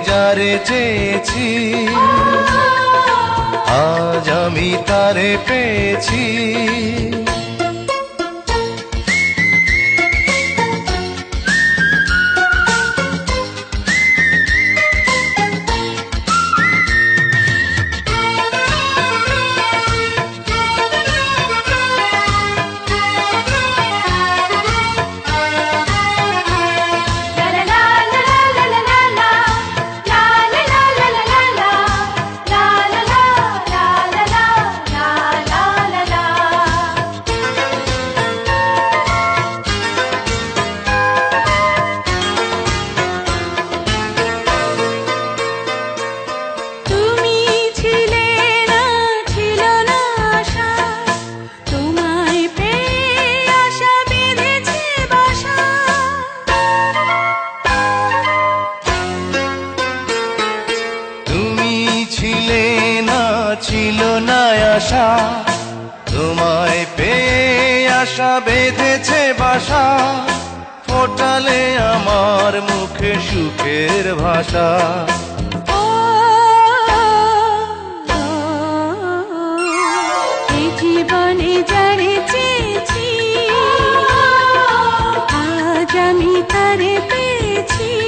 যারে চেয়েছি আজ আমি তারে পেয়েছি। ছিলে না, ছিল না আশা। তোমায় পেয়ে আশা বেঁধেছে বাসা। ফোটালে আমার মুখে সুখের ভাষা। জীবনে যারে আজ আমি তারে পেয়েছি।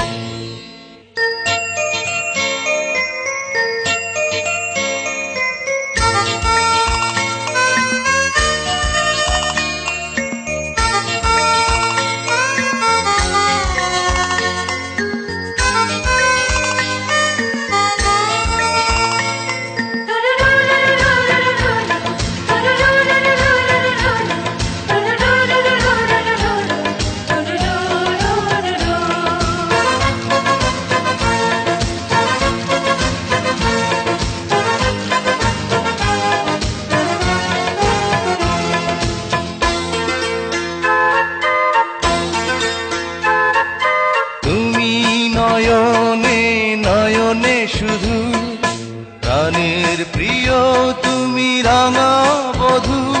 নয়নে নয়নে শুধু। প্রাণের প্রিয় তুমি রাঙা বধূ।